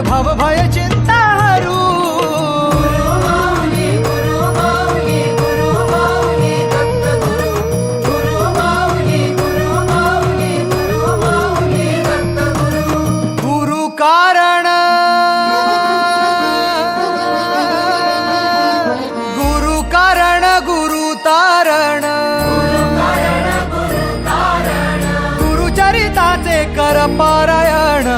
भव भय चिंता हरू। गुरु कारण। गुरु कारण गुरु तारण। गुरु चरिताचे कर पारायण।